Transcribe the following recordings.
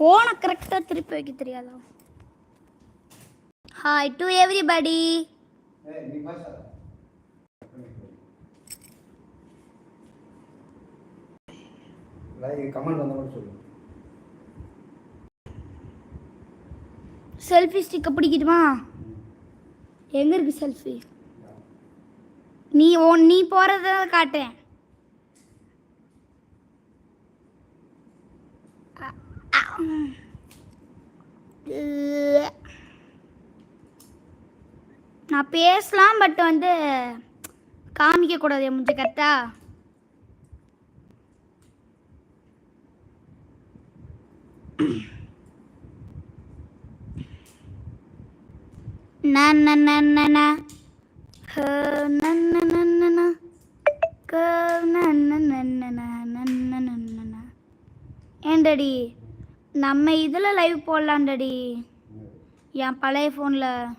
ஃபோனை கரெக்டாக திருப்பி வைக்க தெரியாதா? ஹாய் டு எவ்ரிபடி கமெண்ட் வந்த மாதிரி சொல்லு. செல்ஃபி ஸ்டிக்கை பிடிக்கட்டுமா எங்கே இருக்கு செல்ஃபி நீ ஓ நீ போகிறத காட்டுறேன். நான் பேசலாம் பட் வந்து காமிக்கக்கூடாது என் முடிஞ்ச கரெக்டா ஏண்டடி நம்ம இதில் லைவ் போடலாம்டடி என் பழைய ஃபோனில்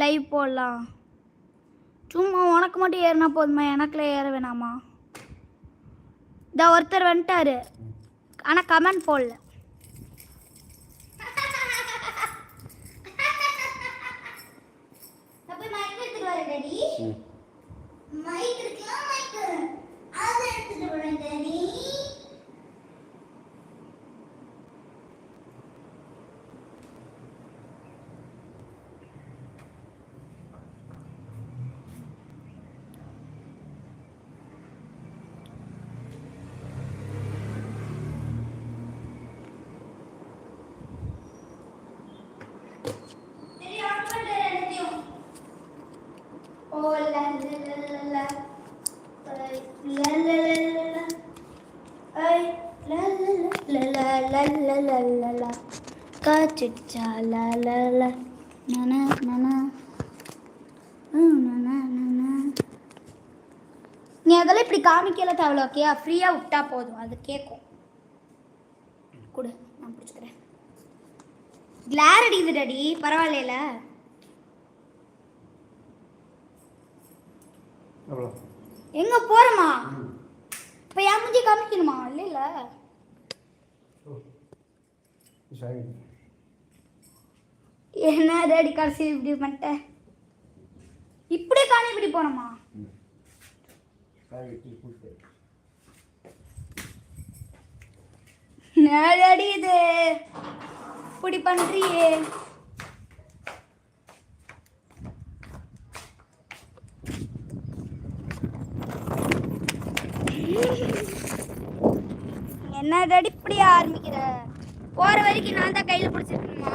லைவ் போடலாம். சும்மா உனக்கு மட்டும் ஏறினா போதுமா? எனக்குலாம் ஏற வேணாமா? இந்த ஒருத்தர் வந்துட்டாரு. ஆனால் கமெண்ட் போடல. மைக் எடுத்துட்டு வரேன் டாடி மைக் அதை எடுத்துட்டு வரேன் காச்சிச்சா லா லா லா. நனா, நனா. ம், நனா, நனா. நீ அதெல்லாம் இப்படி காமிக்கல தேவையில்ல ஓகேயா ஃப்ரீயாக விட்டா போதும். அது கேட்கும் கொடு நான் பிடிச்சிக்கிறேன். கிளார் அடிக்குது டாடி பரவாயில்லையில அவ்வளோ. எங்க போறோமா? இப்ப என் மூஞ்சி காமிக்கணுமா? இல்ல இல்ல. என்ன டாடி கடைசி இப்படி பண்ணிட்ட? இப்படியே காணி இப்படி போனோமா? சரி டீ குடிச்சு என்ன டாடி இது? இப்படி பண்றியே? என்ன இப்படி ஆரம்பிக்கிற? போற வரைக்கும் நான் தான் கையில பிடிச்சிருக்கணுமா?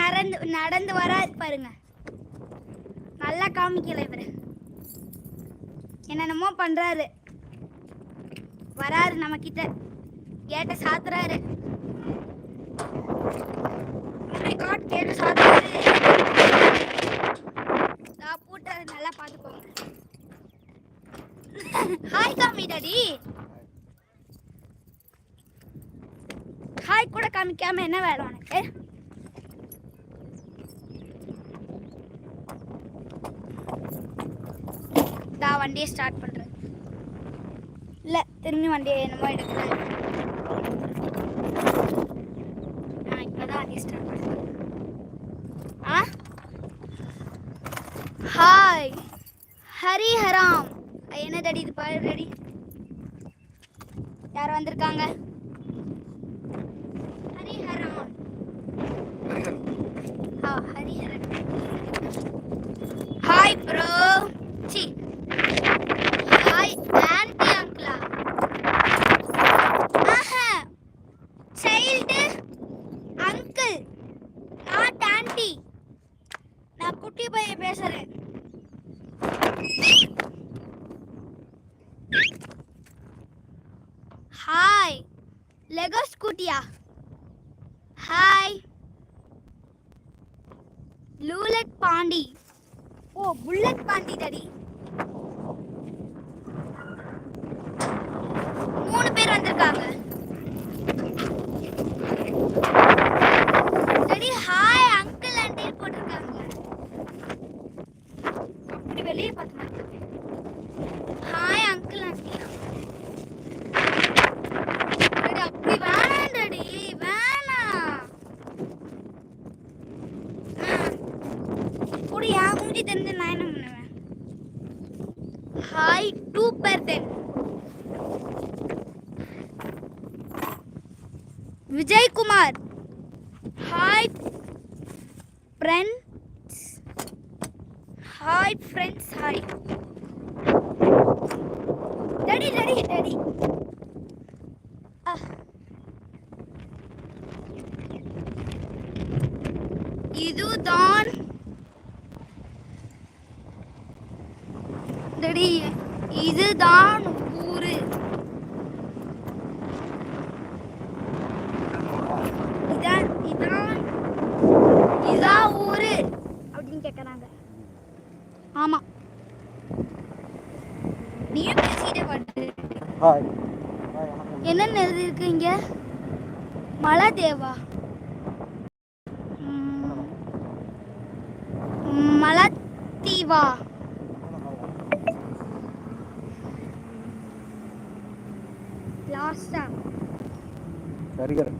நடந்து நடந்து வராது பாருங்க. நல்லா காமிக்கல இவரு. என்னென்னமோ பண்றாரு. வராரு நம்ம கிட்ட கேட்ட சாத்துறாரு oh கேட்டு கேட்ட சாத்துறாரு. நான் பூட்டாரு நல்லா பாத்துக்கோங்க ஹாய் காமி டாடி ஹாய் கூட காமிக்காம என்ன வேலை உனக்கு நான் வண்டியை ஸ்டார்ட் பண்றேன் இல்ல திரும்பி வண்டியை என்னமோ எடுக்கிறேன் நான் இப்பதான் வண்டியை ஸ்டார்ட் பண்றேன். ஆ? ஹாய் ஹரிஹராம் என்ன தடி இது பாரு ரெடி யார் வந்திருக்காங்க? ஹரி ஹராம். ஆ ஹராம். ஹாய் ப்ரோ ஹாய் லெகோ ஸ்கூட்டியா ஹாய் லூலட் பாண்டி ஓ புல்லட் பாண்டி தடி மூணு பேர் வந்திருக்காங்க. டாடி ஹாய் அங்கிள் அண்டே போட்டிருக்காங்க. அப்படி வெளியே பார்த்து மாட்டேன் ஹாய் அங்கிள் ஆண்டி டாடி அப்படி வேணாம் டாடி வேணாம் கூட என் மூஞ்சி தெரிஞ்சு நான் என்ன பண்ணுவேன் hi two percent Vijayakumar hi friends hi friends hi daddy daddy daddy இதுதான் டடி இதுதான் ஊரு இதான் இதான் இதான் ஊரு அப்படின்னு கேட்குறாங்க ஆமா. நீயும் பேசிட்டே வந்து ஹாய் என்னென்ன எழுதிருக்கு இங்க மலதேவா ம், மலத்தீவா லாஸ்டா சரிகர்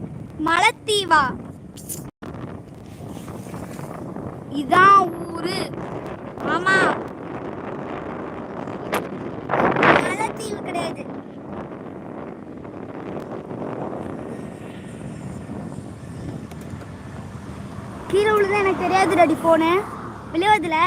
மலத்தீவா இதான் ஆமா. மலத்தீவு கிடையாது. கீழே விழுந்தா எனக்கு தெரியாது டாடி போனு விழுவதுல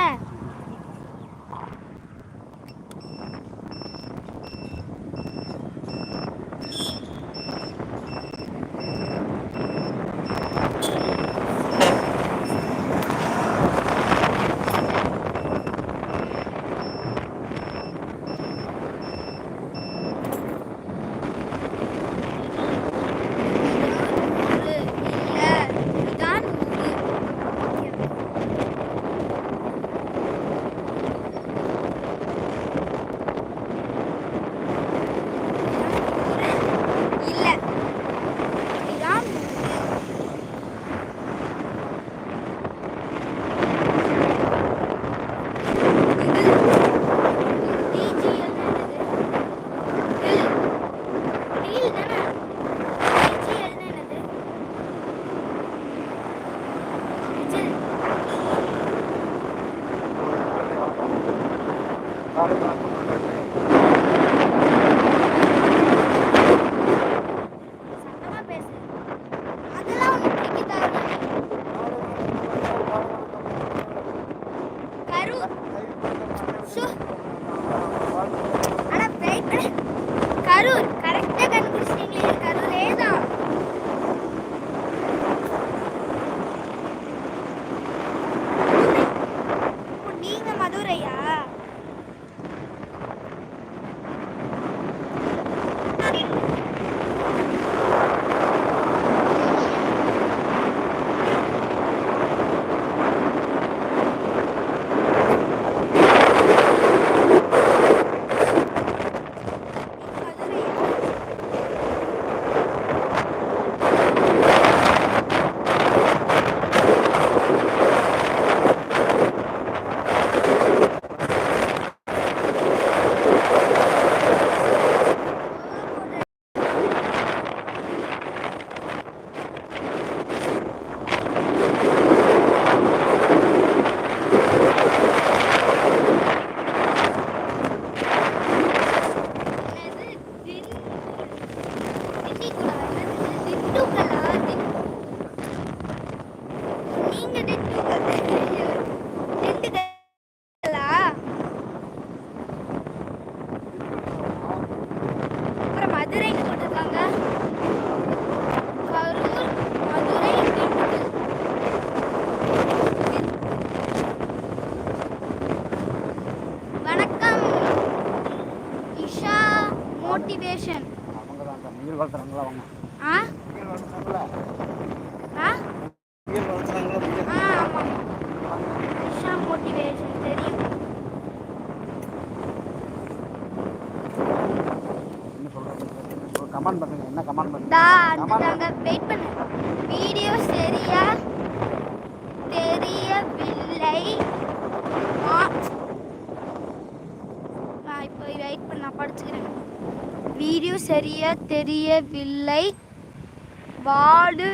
みんなで கமெண்ட் பண்ணுங்க. என்ன கமெண்ட் பண்ணுங்க? வெயிட் பண்ணு. வீடியோ சரியா தெரியவில்லை. நான் இப்போ வெயிட் பண்ண நான் படிச்சுக்கிறேன். வீடியோ சரியா தெரியவில்லை. வாடு.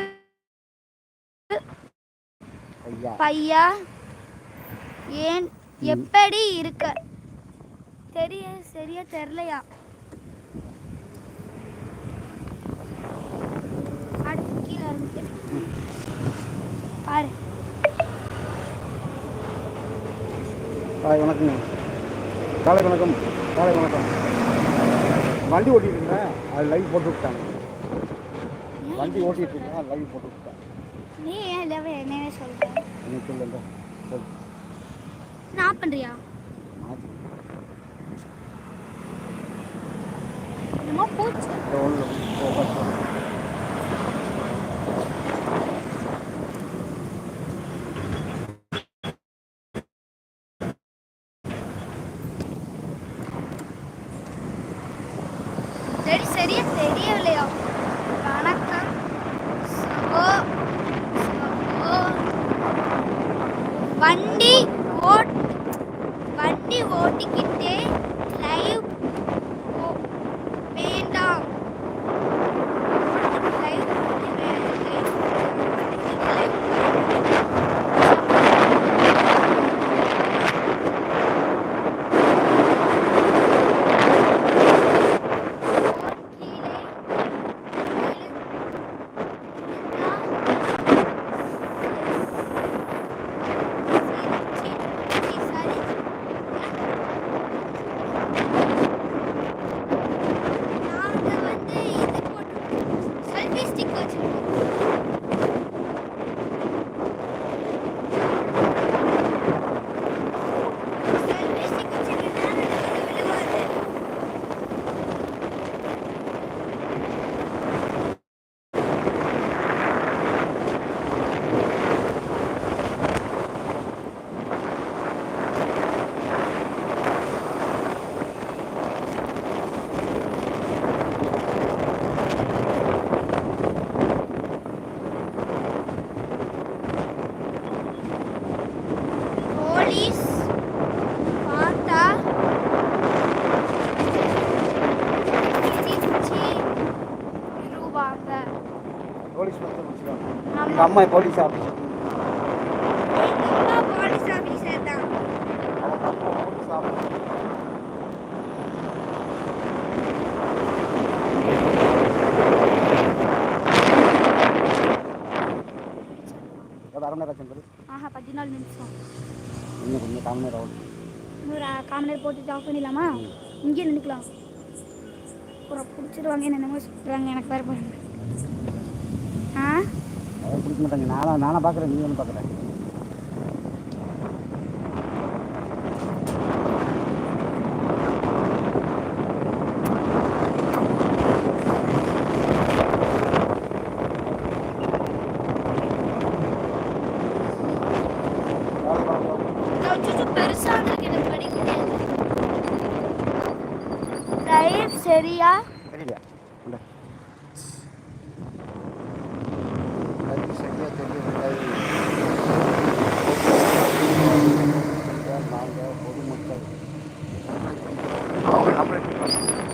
ஐயா. பையா ஏன் எப்படி இருக்க? தெரிய சரியா தெரியலையா? பாரு. காலை வணக்கங்க காலை வணக்கம். காலை வணக்கம். வண்டி ஓட்டிட்டு இருந்தேன் அது லைவ் போட்டு விட்டாங்க வண்டி ஓட்டிட்டு இருக்கேன் லைவ் போட்டு விட்டாங்க நீ ஏன் இல்லை என்னவே சொல்ற? எனக்கு இல்லை சொல் நான் பண்றியா? என்னமோ பூச்சி. சரி சரியா தெரியலையா வணக்கம் சகோ சகோ வண்டி ஓட் வண்டி ஓட்டிக்கிட்டே லைவ் வேண்டாம் லைவ் நாங்க வந்து இது போட்டு செல்ஃபி ஸ்டிக் வச்சிருக்கோம் செல்ஃபி ஸ்டிக் வச்சிருக்கனால இது விழுவாது போலீஸ் பார்த்தா சிரிச்சு விடுவாங்க போலீஸ் வந்து முடிச்சுக்காங்க ஆமா. எங்கள் அம்மா போலீஸ் ஆஃபீஸர் எங்க அப்பா போலீஸ் ஆபீசர் தான் அவங்க அப்பா போலீஸ் ஆஃபீஸர் அது அரை நேரம் ஆச்சு ஆஹா பதினாலு நிமிஷம் இன்னும் கொஞ்சம் கால் நேரம் ஆகும் இன்னொரு காமனர் போட்டு ஆஃப் பண்ணிடலாமா? இங்கே நின்றுக்கலாம். அப்புறம் பிடிச்சிருவாங்க என்னென்னமோ சொல்கிறாங்க எனக்கு வேறு ஆ? அதை பிடிக்க மாட்டாங்க. நானா நானா பார்க்குறேன் நீ ஒன்று பார்க்குறேன் பெருசாக இருக்கு எனக்கு படிக்க சரியா?